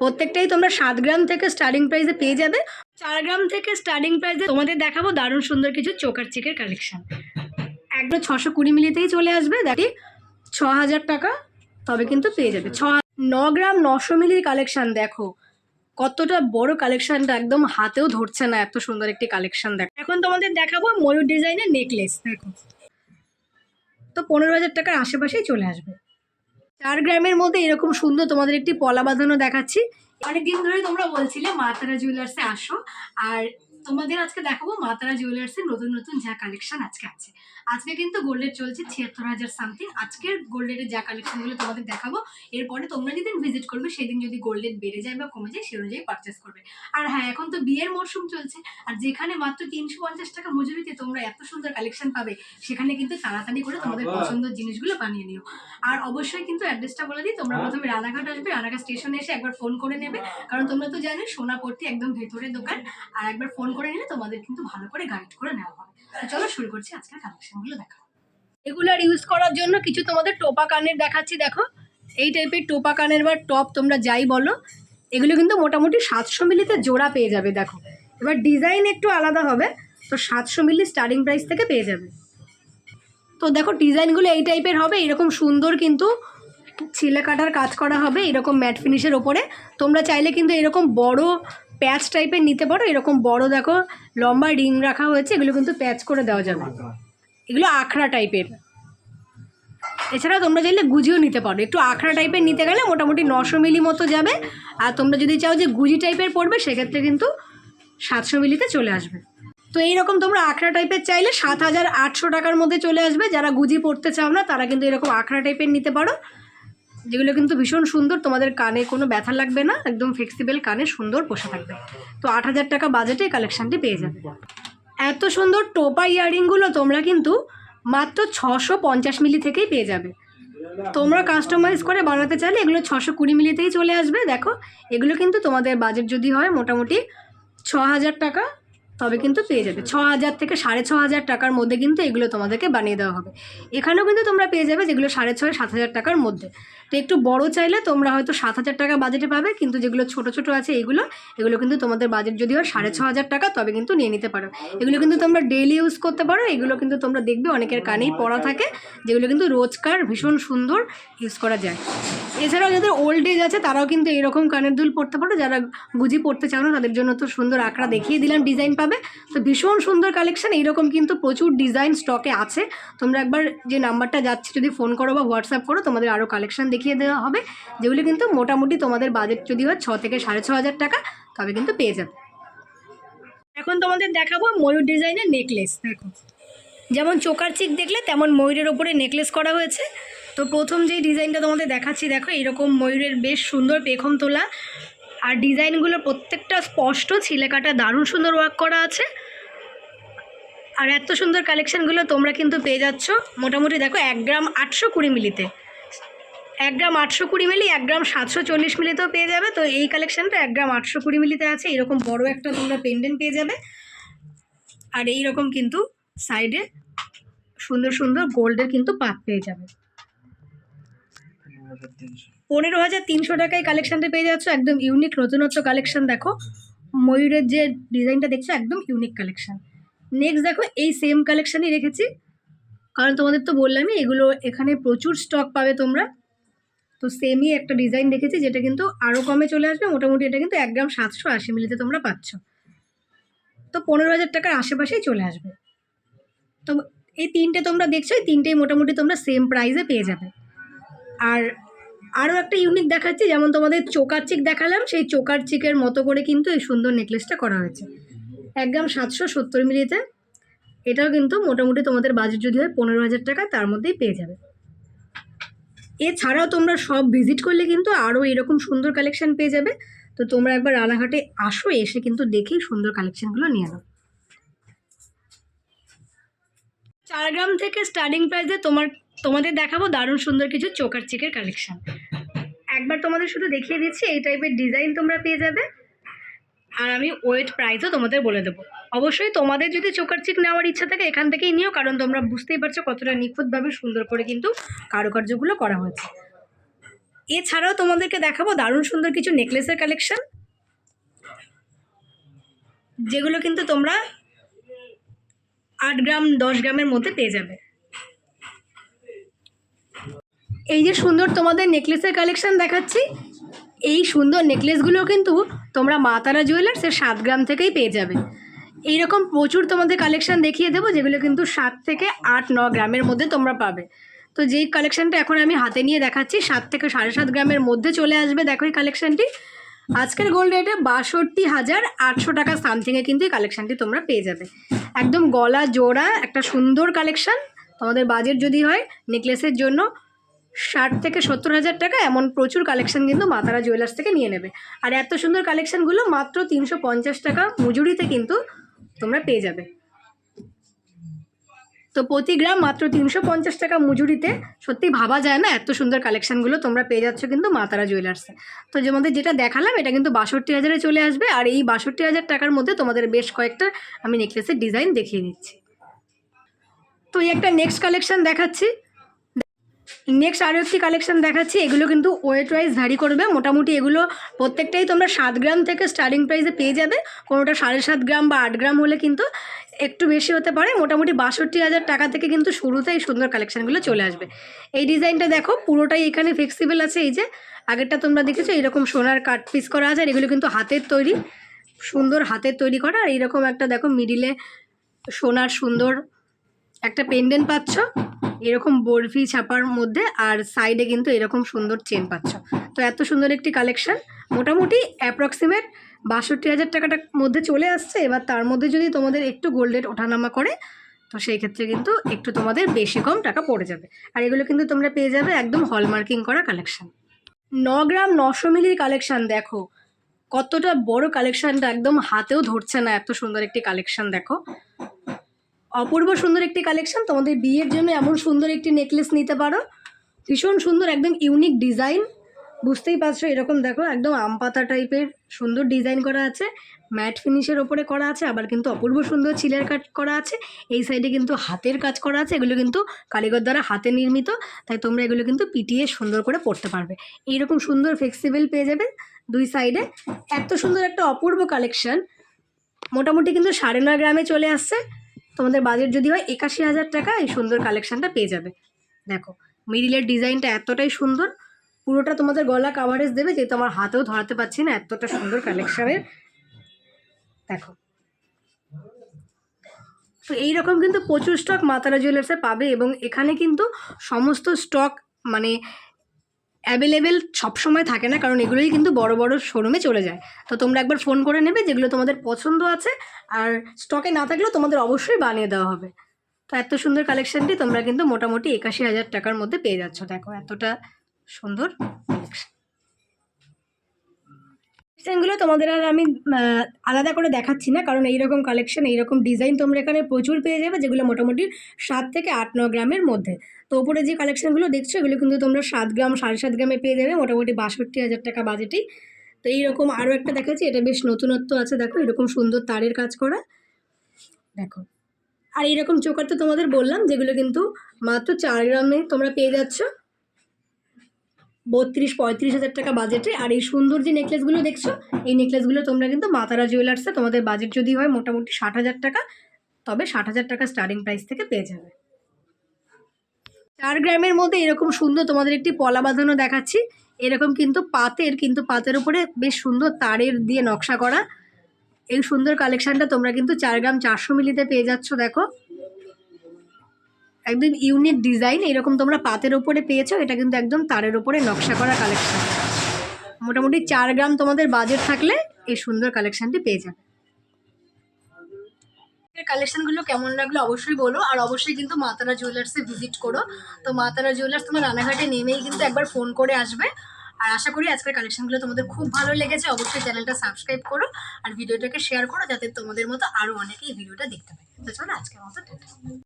প্রত্যেকটাই তোমরা সাত গ্রাম থেকে স্টার্টিং প্রাইসে পেয়ে যাবে। চার গ্রাম থেকে স্টার্টিং প্রাইসে তোমাদের দেখাবো দারুণ সুন্দর কিছু চোকার চিকের কালেকশন একদম ছশো কুড়ি মিলিতেই চলে আসবে, দেখি। ছ হাজার টাকা, তবে কিন্তু পেয়ে যাবে। ছ ন গ্রাম নশো মিলির কালেকশন দেখো। কতটা বড় কালেকশনটা একদম হাতেও ধরছে না এত সুন্দর একটি কালেকশন দেখো। এখন তোমাদের দেখাবো ময়ূর ডিজাইনের নেকলেস দেখো। তো পনেরো হাজার টাকার আশেপাশেই চলে আসবে। চার গ্রামের মধ্যে এরকম সুন্দর তোমাদের একটি পলা বাঁধানো দেখাচ্ছি। অনেকদিন ধরে তোমরা বলছিলে মা তারা জুয়েলার্সে আসো। আর তোমাদের আজকে দেখাবো মা তারা জুয়েলার্সের নতুন নতুন যা কালেকশন আজকে আছে। আজকে কিন্তু গোল্ডের চলছে ছিয়াত্তর হাজার সামথিং আজকের গোল্ডের যা কালেকশনগুলো তোমাদের দেখাবো এরপরে তোমরা যেদিন ভিজিট করবে সেদিন যদি গোল্ডের বেড়ে যায় বা কমে যায় সে অনুযায়ী পারচেস করবে। আর হ্যাঁ এখন তো বিয়ের মরশুম চলছে আর যেখানে মাত্র তিনশো পঞ্চাশ টাকা মজুরিতে তোমরা এত সুন্দর কালেকশন পাবে সেখানে কিন্তু তাড়াতাড়ি করে তোমাদের পছন্দের জিনিসগুলো বানিয়ে নিও। আর অবশ্যই কিন্তু অ্যাড্রেসটা বলে দিই তোমরা প্রথমে রানাঘাট আসবে রানাঘাট স্টেশনে এসে একবার ফোন করে নেবে। কারণ তোমরা তো জানো সোনাপট্টি একদম ভেতরের দোকান। আর একবার ফোন করে নিলে তোমাদের কিন্তু ভালো করে গাইড করে নেওয়া হবে। চলো শুরু করছি আজকের কালেকশনগুলো দেখা এগুলার ইউজ করার জন্য কিছু তোমাদের টোপা কানের দেখাচ্ছি, দেখো। এই টাইপের টোপা কানের বা টপ তোমরা যাই বলো, এগুলো কিন্তু মোটামুটি সাতশো মিলিতে জোড়া পেয়ে যাবে, দেখো। এবার ডিজাইন একটু আলাদা হবে, তো সাতশো মিলি স্টার্টিং প্রাইস থেকে পেয়ে যাবে। তো দেখো ডিজাইনগুলো এই টাইপের হবে, এরকম সুন্দর কিন্তু ছিলে কাটার কাজ করা হবে, এরকম ম্যাট ফিনিশের ওপরে। তোমরা চাইলে কিন্তু এরকম বড় প্যাচ টাইপের নিতে পারো এরকম বড় দেখো লম্বা রিং রাখা হয়েছে এগুলো কিন্তু প্যাচ করে দেওয়া যাবে। এগুলো আখড়া টাইপের। এছাড়া তোমরা চাইলে গুজিও নিতে পারো একটু আখড়া টাইপের নিতে গেলে মোটামুটি নশো মিলি মতো যাবে আর তোমরা যদি চাও যে গুজি টাইপের পড়বে সেক্ষেত্রে কিন্তু সাতশো মিলিতে চলে আসবে। তো এইরকম তোমরা আখড়া টাইপের চাইলে সাত হাজার আটশো টাকার মধ্যে চলে আসবে যারা গুজি পড়তে চাও না তারা কিন্তু এরকম আখড়া টাইপের নিতে পারো। যেগুলো কিন্তু ভীষণ সুন্দর, তোমাদের কানে কোনো ব্যথা লাগবে না, একদম ফ্লেক্সিবল কানে সুন্দর বসে থাকবে। তো আট হাজার টাকা বাজেটে কালেকশানটি পেয়ে যাবে। এত সুন্দর টোপা ইয়ারিংগুলো তোমরা কিন্তু মাত্র ছশো পঞ্চাশ মিলি থেকেই পেয়ে যাবে। তোমরা কাস্টমাইজ করে বানাতে চাইলে এগুলো ছশো কুড়ি মিলিতেই চলে আসবে। দেখো, এগুলো কিন্তু তোমাদের বাজেট যদি হয় মোটামুটি ছ হাজার টাকা তবে কিন্তু পেয়ে যাবে। ছ হাজার থেকে সাড়ে ছ হাজার টাকার মধ্যে কিন্তু এগুলো তোমাদেরকে বানিয়ে দেওয়া হবে। এখানেও কিন্তু তোমরা পেয়ে যাবে যেগুলো সাড়ে ছয়, সাত হাজার টাকার মধ্যে। তো একটু বড় চাইলে তোমরা হয়তো সাত হাজার টাকা বাজেটে পাবে, কিন্তু যেগুলো ছোট ছোট আছে এগুলো এগুলো কিন্তু তোমাদের বাজেট যদি হয় সাড়ে ছ হাজার টাকা, তবে কিন্তু নিয়ে নিতে পারো। এগুলো কিন্তু তোমরা ডেইলি ইউজ করতে পারো, এগুলো কিন্তু তোমরা দেখবে অনেকের কানেই পড়া থাকে, যেগুলো কিন্তু রোজকার ভীষণ সুন্দর ইউজ করা যায়। এছাড়াও যাদের ওল্ড এজ আছে, তারাও কিন্তু এরকম কানের দুল পড়তে পারো। যারা গুজি পড়তে চাও না, তাদের জন্য তো সুন্দর আঁকড়া দেখিয়ে দিলাম ডিজাইন পাবে। তো ভীষণ সুন্দর কালেকশন এইরকম কিন্তু প্রচুর ডিজাইন স্টকে আছে। তোমরা একবার যে নাম্বারটা যাচ্ছে, যদি ফোন করো বা হোয়াটসঅ্যাপ করো, তোমাদের আরও কালেকশন দেখিয়ে দেওয়া হবে। যেগুলো কিন্তু মোটামুটি তোমাদের বাজেট যদি হয়, ছ থেকে সাড়ে ছ হাজার টাকা, তবে কিন্তু পেয়ে যাবে। এখন তোমাদের দেখাবো ময়ূর ডিজাইনের নেকলেস দেখো। যেমন চোকার চিক দেখলে, তেমন ময়ূরের ওপরে নেকলেস করা হয়েছে। তো প্রথম যেই ডিজাইনটা তোমাদের দেখাচ্ছি, দেখো এরকম ময়ূরের বেশ সুন্দর পেখম তোলা। আর ডিজাইনগুলো প্রত্যেকটা স্পষ্ট, ছিলেকাটা দারুণ সুন্দর ওয়ার্ক করা আছে। আর এত সুন্দর কালেকশানগুলো তোমরা কিন্তু পেয়ে যাচ্ছ। মোটামুটি দেখো এক গ্রাম আটশো কুড়ি মিলিতে। এক গ্রাম আটশো কুড়ি মিলি, এক গ্রাম সাতশো চল্লিশ মিলিতেও পেয়ে যাবে। তো এই কালেকশানটা এক গ্রাম আটশো কুড়ি মিলিতে আছে। এরকম বড় একটা তোমরা পেন্ডেন্ট পেয়ে যাবে। আর এই রকম কিন্তু সাইডে সুন্দর সুন্দর গোল্ডের কিন্তু পাত পেয়ে যাবে। পনেরো হাজার তিনশো টাকায় কালেকশানটা পেয়ে যাচ্ছ, একদম ইউনিক নতুনত্ব কালেকশন দেখো। ময়ূরের যে ডিজাইনটা দেখছ, একদম ইউনিক কালেকশন নেক্সট দেখো, এই সেম কালেকশানই রেখেছি। কারণ তোমাদের তো বললামই, এগুলো এখানে প্রচুর স্টক পাবে তোমরা। তো সেমই একটা ডিজাইন রেখেছি, যেটা কিন্তু আরও কমে চলে আসবে। মোটামুটি এটা কিন্তু এক গ্রাম সাতশো আশি মিলিতে তোমরা পাচ্ছ। তো পনেরো হাজার টাকার আশেপাশেই চলে আসবে। তো এই তিনটে তোমরা দেখছ, এই তিনটেই মোটামুটি তোমরা সেম প্রাইসে পেয়ে যাবে। আর আরও একটা ইউনিক দেখাচ্ছি, যেমন তোমাদের চোকার চিক দেখালাম, সেই চোকার চিকের মতো করে কিন্তু এই সুন্দর নেকলেসটা করা হয়েছে। এক গ্রাম সাতশো সত্তর মিলিতে। এটাও কিন্তু মোটামুটি তোমাদের বাজেট যদি হয় পনেরো হাজার টাকা, তার মধ্যেই পেয়ে যাবে। এছাড়াও তোমরা সব ভিজিট করলে কিন্তু আরও এরকম সুন্দর কালেকশান পেয়ে যাবে। তো তোমরা একবার রানাঘাটে আসো, এসে কিন্তু দেখেই সুন্দর কালেকশানগুলো নিয়ে নাও। চার গ্রাম থেকে স্টার্টিং প্রাইসে তোমার তোমাদের দেখাবো দারুণ সুন্দর কিছু চোকার চেকের কালেকশন একবার তোমাদের শুধু দেখিয়ে দিচ্ছি, এই টাইপের ডিজাইন তোমরা পেয়ে যাবে। আর আমি ওয়েট প্রাইসও তোমাদের বলে দেবো। অবশ্যই তোমাদের যদি চোকার চিক নেওয়ার ইচ্ছা থাকে, এখান থেকেই নিও, কারণ তোমরা বুঝতেই পারছ কতটা নিখুঁতভাবে সুন্দর করে কিন্তু কারুকার্যগুলো করা হয়েছে। এছাড়াও তোমাদেরকে দেখাবো দারুণ সুন্দর কিছু নেকলেসের কালেকশন যেগুলো কিন্তু তোমরা আট গ্রাম, দশ গ্রামের মধ্যে পেয়ে যাবে। এই যে সুন্দর তোমাদের নেকলেসের কালেকশন দেখাচ্ছি, এই সুন্দর নেকলেসগুলো কিন্তু তোমরা মা তারা জুয়েলার্সের সাত গ্রাম থেকেই পেয়ে যাবে। এইরকম প্রচুর তোমাদের কালেকশন দেখিয়ে দেবো, যেগুলো কিন্তু সাত থেকে আট, ন গ্রামের মধ্যে তোমরা পাবে। তো যেই কালেকশনটা এখন আমি হাতে নিয়ে দেখাচ্ছি, সাত থেকে সাড়ে সাত গ্রামের মধ্যে চলে আসবে, দেখো এই কালেকশনটি আজকের গোল্ড রেটে বাষট্টি হাজার আটশো টাকা সামথিংয়ে কিন্তু এই কালেকশানটি তোমরা পেয়ে যাবে। একদম গলা জোড়া একটা সুন্দর কালেকশান তোমাদের বাজেট যদি হয় নেকলেসের জন্য ষাট থেকে সত্তর হাজার টাকা এমন প্রচুর কালেকশন কিন্তু মাতারা জুয়েলার্স থেকে নিয়ে নেবে। আর এত সুন্দর কালেকশনগুলো মাত্র তিনশো পঞ্চাশ টাকা মজুরিতে কিন্তু তোমরা পেয়ে যাবে। তো প্রতি গ্রাম মাত্র তিনশো পঞ্চাশ টাকা মজুরিতে সত্যি ভাবা যায় না এত সুন্দর কালেকশানগুলো তোমরা পেয়ে যাচ্ছ কিন্তু মাতারা জুয়েলার্সে তো যেমন যেটা দেখালাম, এটা কিন্তু বাষট্টি হাজারে চলে আসবে। আর এই বাষট্টি হাজার টাকার মধ্যে তোমাদের বেশ কয়েকটা আমি নেকলেসের ডিজাইন দেখিয়ে দিচ্ছি। তো এই একটা নেক্সট কালেকশন দেখাচ্ছি। নেক্সট আরও একটি কালেকশান দেখাচ্ছি, এগুলো কিন্তু ওয়েট ওয়াইজ ভ্যারি করবে। মোটামুটি এগুলো প্রত্যেকটাই তোমরা সাত গ্রাম থেকে স্টার্টিং প্রাইসে পেয়ে যাবে। কোনোটা সাড়ে সাত গ্রাম বা আট গ্রাম হলে কিন্তু একটু বেশি হতে পারে। মোটামুটি বাষট্টি হাজার টাকা থেকে কিন্তু শুরুতে এই সুন্দর কালেকশানগুলো চলে আসবে। এই ডিজাইনটা দেখো, পুরোটাই এখানে ফ্লেক্সিবল আছে। এই যে, আগেরটা তোমরা দেখেছ, এরকম সোনার কাট পিস করা আছে, আর এগুলো কিন্তু হাতের তৈরি। সুন্দর হাতের তৈরি করা, আর এইরকম একটা দেখো মিডিলে সোনার সুন্দর একটা পেন্ডেন্ট পাচ্ছ, এরকম বরফি ছাপার মধ্যে, আর সাইডে কিন্তু এরকম সুন্দর চেন পাচ্ছ। তো এত সুন্দর একটি কালেকশন মোটামুটি অ্যাপ্রক্সিমেট বাষট্টি হাজার টাকাটার মধ্যে চলে আসছে। এবার তার মধ্যে যদি তোমাদের একটু গোল্ডের ওঠানামা করে, তো সেই ক্ষেত্রে কিন্তু একটু তোমাদের বেশি কম টাকা পড়ে যাবে। আর এগুলো কিন্তু তোমরা পেয়ে যাবে একদম হলমার্কিং করা কালেকশন ন গ্রাম নশো মিলির কালেকশন দেখো। কতটা বড় কালেকশানটা একদম হাতেও ধরছে না এত সুন্দর একটি কালেকশন দেখো। অপূর্ব সুন্দর একটি কালেকশন তোমাদের বিয়ের জন্য এমন সুন্দর একটি নেকলেস নিতে পারো। ভীষণ সুন্দর, একদম ইউনিক ডিজাইন বুঝতেই পারছ, এরকম দেখো, একদম আম পাতা টাইপের সুন্দর ডিজাইন করা আছে। ম্যাট ফিনিশের ওপরে করা আছে, আবার কিন্তু অপূর্ব সুন্দর চিলের কাজ করা আছে। এই সাইডে কিন্তু হাতের কাজ করা আছে, এগুলো কিন্তু কারিগর দ্বারা হাতে নির্মিত। তাই তোমরা এগুলো কিন্তু পিটিয়ে সুন্দর করে পড়তে পারবে। এইরকম সুন্দর ফ্লেক্সিবল পেয়ে যাবে দুই সাইডে এত সুন্দর একটা অপূর্ব কালেকশন মোটামুটি কিন্তু সাড়ে নয় গ্রামে চলে আসছে। তোমাদের বাজেট যদি হয় একাশি হাজার টাকা, এই সুন্দর কালেকশানটা পেয়ে যাবে। দেখো মিডিলের ডিজাইনটা এতটাই সুন্দর, পুরোটা তোমাদের গলা কাভারেজ দেবে, যেহেতু আমার হাতেও ধরাতে পারছি না, এতটা সুন্দর কালেকশানের দেখো। তো এইরকম কিন্তু প্রচুর স্টক মাতারা জুয়েলার্সে পাবে এবং এখানে কিন্তু সমস্ত স্টক মানে অ্যাভেলেবেল সবসময় থাকে না, কারণ এগুলোই কিন্তু বড় বড় শোরুমে চলে যায়। তো তোমরা একবার ফোন করে নেবে যেগুলো তোমাদের পছন্দ আছে, আর স্টকে না থাকলেও তোমাদের অবশ্যই বানিয়ে দেওয়া হবে। তো এত সুন্দর কালেকশনটি তোমরা কিন্তু মোটামুটি একাশি হাজার টাকার মধ্যে পেয়ে যাচ্ছ। দেখো, এতটা সুন্দর কালেকশন তোমাদের আর আমি আলাদা করে দেখাচ্ছি না, কারণ এইরকম কালেকশন এইরকম ডিজাইন তোমরা এখানে প্রচুর পেয়ে যাবে, যেগুলো মোটামুটি সাত থেকে আট, ন গ্রামের মধ্যে। তো ওপরে যে কালেকশানগুলো দেখছ, এগুলো কিন্তু তোমরা সাত গ্রাম, সাড়ে সাত গ্রামে পেয়ে যাবে, মোটামুটি বাষট্টি হাজার টাকা বাজেটেই তো এইরকম আরও একটা দেখাচ্ছি, এটা বেশ নতুনত্ব আছে, দেখো, এরকম সুন্দর তারের কাজ করা। দেখো, আর এইরকম চোকার তো তোমাদের বললাম, যেগুলো কিন্তু মাত্র চার গ্রামে তোমরা পেয়ে যাচ্ছ। বত্রিশ, পঁয়ত্রিশ হাজার টাকা বাজেটে আর এই সুন্দর যে নেকলেসগুলো দেখছ, এই নেকলেসগুলো তোমরা কিন্তু মাতারা জুয়েলার্সে তোমাদের বাজেট যদি হয় মোটামুটি ষাট হাজার টাকা, তবে ষাট হাজার টাকা স্টার্টিং প্রাইস থেকে পেয়ে যাবে। চার গ্রামের মধ্যে এরকম সুন্দর তোমাদের একটি পলা বাঁধানো দেখাচ্ছি। এরকম কিন্তু পাতের কিন্তু পাতের উপরে বেশ সুন্দর তারের দিয়ে নকশা করা। এই সুন্দর কালেকশানটা তোমরা কিন্তু চার গ্রাম চারশো মিলিতে পেয়ে যাচ্ছ, দেখো। একদম ইউনিক ডিজাইন, এরকম তোমরা পাতের ওপরে পেয়েছ, এটা কিন্তু একদম তারের ওপরে নকশা করা কালেকশান। মোটামুটি চার গ্রাম তোমাদের বাজেট থাকলে এই সুন্দর কালেকশানটি পেয়ে যাবে। কালেকশনগুলো কেমন লাগল অবশ্যই বলো। আর অবশ্যই কিন্তু মাতারা জুয়েলার্সে ভিজিট করো। তো মাতারা জুয়েলার্স তোমার রানাঘাটে নেমেই কিন্তু একবার ফোন করে আসবে। আর আশা করি আজকের কালেকশনগুলো তোমাদের খুব ভালো লেগেছে। অবশ্যই চ্যানেলটা সাবস্ক্রাইব করো আর ভিডিওটাকে শেয়ার করো যাতে তোমাদের মতো আরও অনেকেই ভিডিওটা দেখতে পায়। তো চলো আজকের মতো